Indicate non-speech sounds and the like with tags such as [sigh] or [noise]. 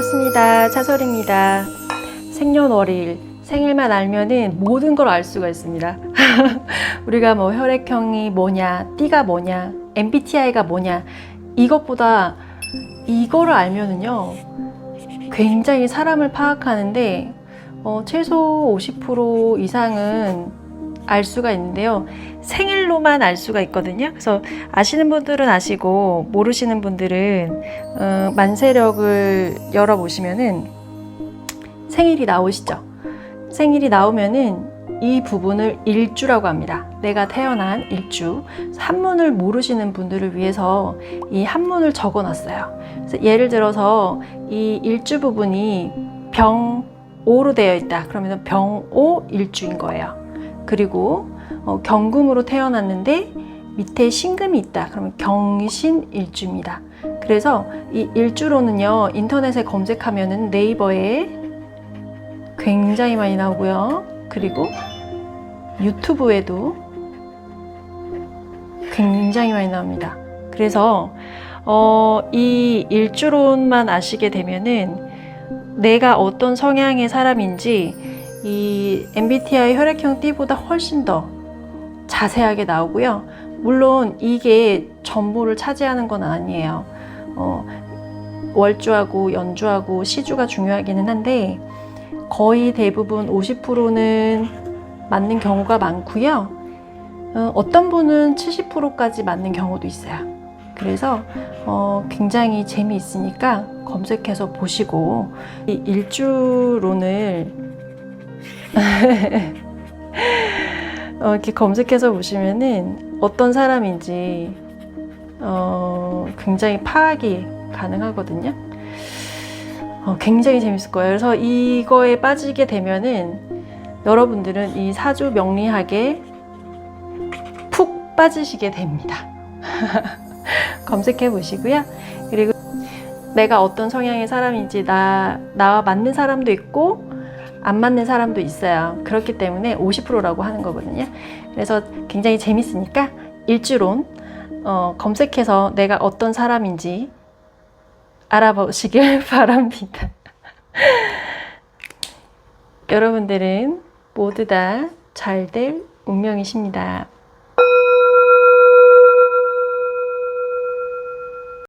반갑습니다. 차솔입니다. 생년월일, 생일만 알면은 모든 걸 알 수가 있습니다. [laughs] 우리가 뭐 혈액형이 뭐냐, 띠가 뭐냐, MBTI가 뭐냐, 이것보다 이거를 알면은요, 굉장히 사람을 파악하는데, 어, 최소 50% 이상은 알 수가 있는데요. 생일로만 알 수가 있거든요. 그래서 아시는 분들은 아시고 모르시는 분들은 어, 만세력을 열어보시면은 생일이 나오시죠. 생일이 나오면은 이 부분을 일주라고 합니다. 내가 태어난 일주. 한문을 모르시는 분들을 위해서 이 한문을 적어 놨어요. 예를 들어서 이 일주 부분이 병오로 되어 있다. 그러면 병오 일주인 거예요. 그리고 어, 경금으로 태어났는데 밑에 신금이 있다. 그러면 경신 일주입니다. 그래서 이 일주로는요 인터넷에 검색하면은 네이버에 굉장히 많이 나오고요. 그리고 유튜브에도 굉장히 많이 나옵니다. 그래서 어, 이 일주론만 아시게 되면은 내가 어떤 성향의 사람인지 이 MBTI 혈액형 T보다 훨씬 더 자세하게 나오고요. 물론 이게 전부를 차지하는 건 아니에요. 어, 월주하고 연주하고 시주가 중요하기는 한데 거의 대부분 50%는 맞는 경우가 많고요. 어, 어떤 분은 70%까지 맞는 경우도 있어요. 그래서 어, 굉장히 재미있으니까 검색해서 보시고 이 일주론을 어, 이렇게 검색해서 보시면은 어떤 사람인지 어, 굉장히 파악이 가능하거든요. 어, 굉장히 재밌을 거예요. 그래서 이거에 빠지게 되면은 여러분들은 이 사주 명리학에 푹 빠지시게 됩니다. [laughs] 검색해 보시고요. 그리고 내가 어떤 성향의 사람인지 나, 나와 맞는 사람도 있고 안 맞는 사람도 있어요. 그렇기 때문에 50%라고 하는 거거든요. 그래서 굉장히 재밌으니까 일주론 어, 검색해서 내가 어떤 사람인지 알아보시길 [laughs] 바랍니다. 여러분들은 모두 다 잘 될 운명이십니다.